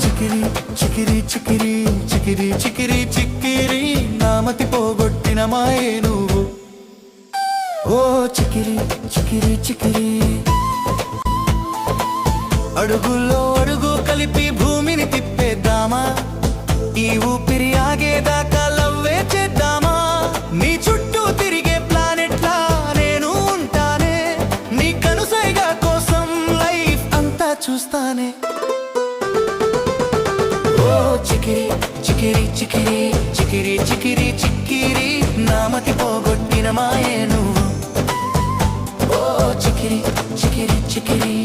చికిరి చికిరి చికిరి చికిరి చికిరి చిక్కిరి నామతి పోగొట్టిన మాయే నువ్వు ఓ చికిరి చికిరి చికిరి అడుగుల్లో అడుగు కలిపి భూమిని తిప్పేద్దామా ఈ ఊపిరి ఆగేదాకా నీ కోసం లైఫ్ అంతా చూస్తానే. ఓ చికిరి చికిరి చికిరి చికిరి చికిరి చిక్కిరి నామతి పోగొట్టిన మాయే నువ్వు. ఓ చికిరి చికిరి చికిరి.